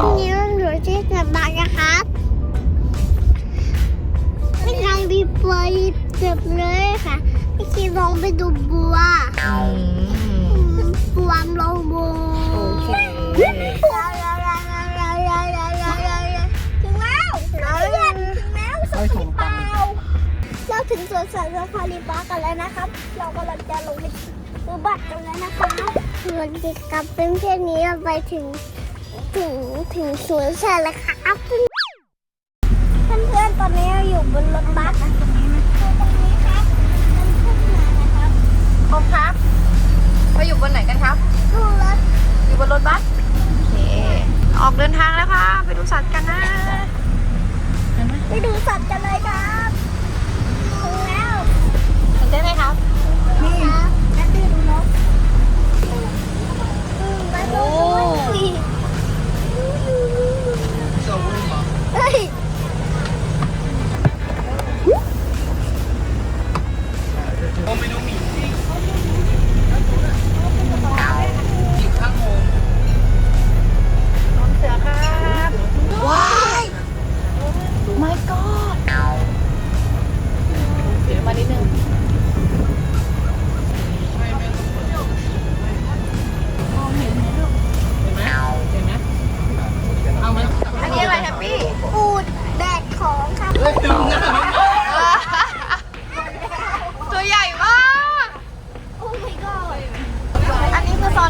วันนี้เราอยู่ที่สวนบัตนะครับไม่ใครมีปลายเจ็บเลยค่ะไม่คิดลองไปดูบัวอืมอืมบวมลงบัวโอเคถึงแล้วเราเรียนถึงแล้วสวนเปล่าเราถึงสวนสัตว์ซาฟารีปาร์คกันแล้วนะครับ เรากำลังจะลงไปซื้อบัตรกันแล้วนะคะส่วนกิจกรรมเป็นเช่นนี้เราไปถึง ถึงถึงสวน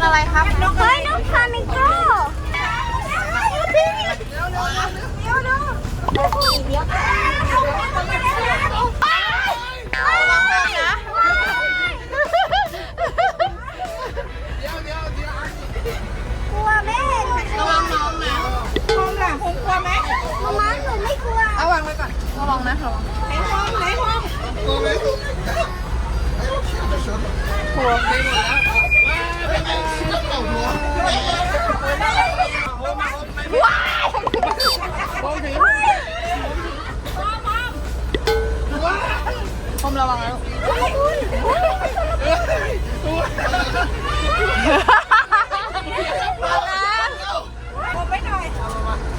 นนี้คือะไรครับเฮ้ยน้องพามิโก้เดี๋ยวเดี๋ยวเดี๋ยวเดี๋ยวเดี๋ยวเดี๋ ผมระวังนะลูก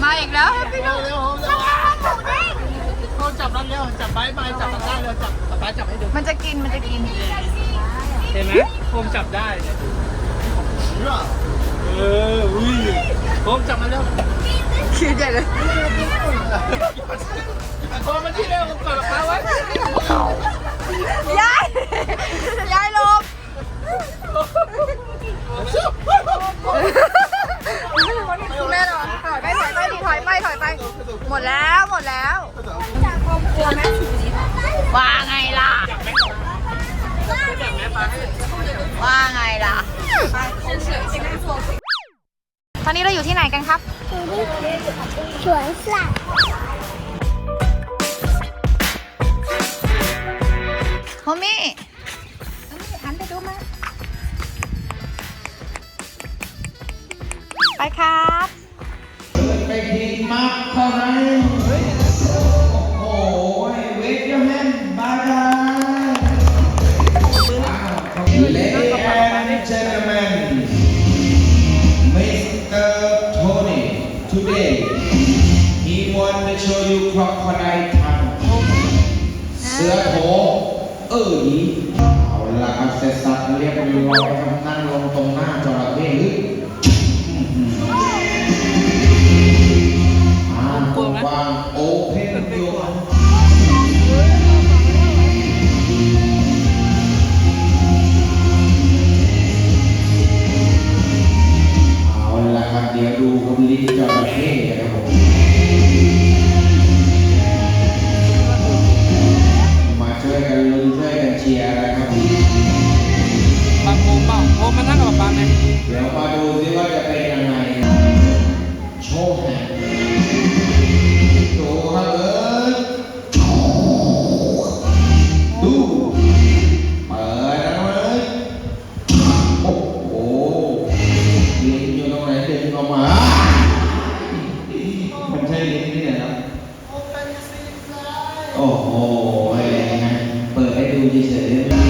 มาอีกแล้วพี่น้องเขาจับนั่นแล้วจับไม้ไม้จับมันได้แล้วจับป๊าจับให้ดูมันจะกินมันจะกิน เห็นไหมผมจับได้เนี่ยเอออุ้ยผมจับมันแล้วคิดใหญ่เลยพอมาที่เร็วผมจับป๊าไว้ยายยายหลบแม่หรอถอยไปถอยไปถอยไปถอยไป หมดแล้วหมดแล้ว ว่าไงล่ะ ว่าไงล่ะ ตอนนี้เราอยู่ที่ไหนกันครับ สวนสัตว์โฮมี่หันไปดูมาไปครับ ไปผิดมากเท่านั้น สือโถเอ๋ยเอาละครับเสร็จสับเรียบร้อยครับนั่งลงตรงหน้าจระ โอ้โหอะไรนะ เปิดให้ดูเฉย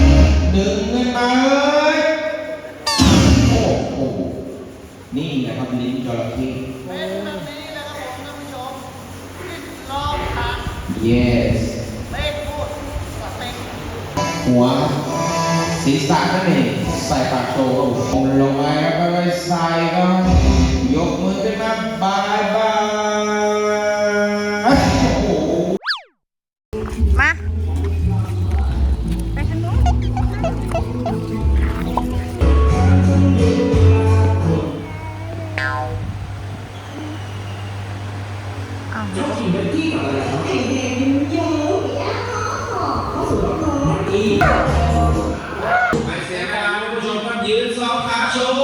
ๆดึงเงินมโอ้โห นี่นะครับลิ้นจระเข้เป็นแบบนี้และครับผมท่านผู้ชมลิ้นรอบขา yes เลขพูดกับเต็งหัวศีรษะนั่นเองใส่ปากโชว์ลงมาแล้วก็ใส่ก็ยกมือขึ้นมาบายบาย เสียเวลาท่านผู้ชมครับยืนสองขาโชว์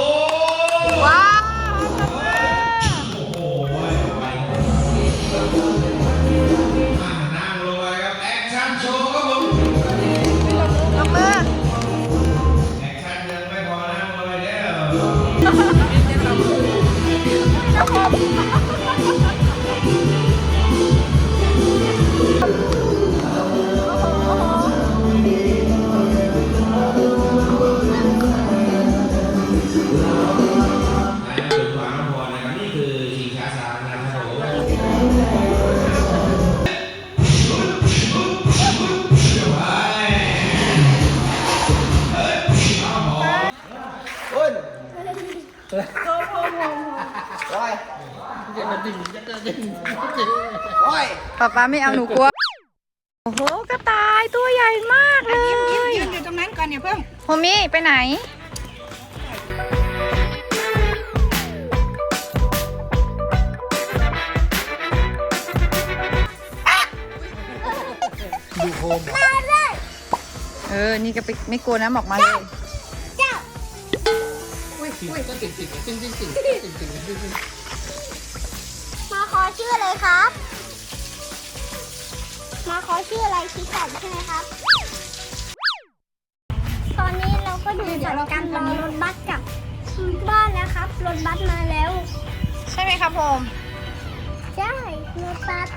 ป๊าป๊าไม่เอาหนูกลัว โอ้โหกระต่ายตัวใหญ่มากเลย ยืนอยู่ตรงนั้นก่อนอย่าเพิ่ง โฮมี่ไปไหนเออ นี่ก็ไปไม่กลัวน้ำออกมาเลยเจ้า มาขอชื่ออะไรครับ มาขอชื่ออะไรคิดก่อนใช่ไหมครับ ตอนนี้เราก็ดูจากการรอรถบัสกลับบ้านนะครับ รถบัสมาแล้ว ใช่ไหมครับผมใช่รถบัส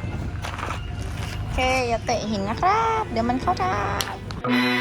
โอเคอย่าเตะหินนะครับ เดี๋ยวมันเข้าทาง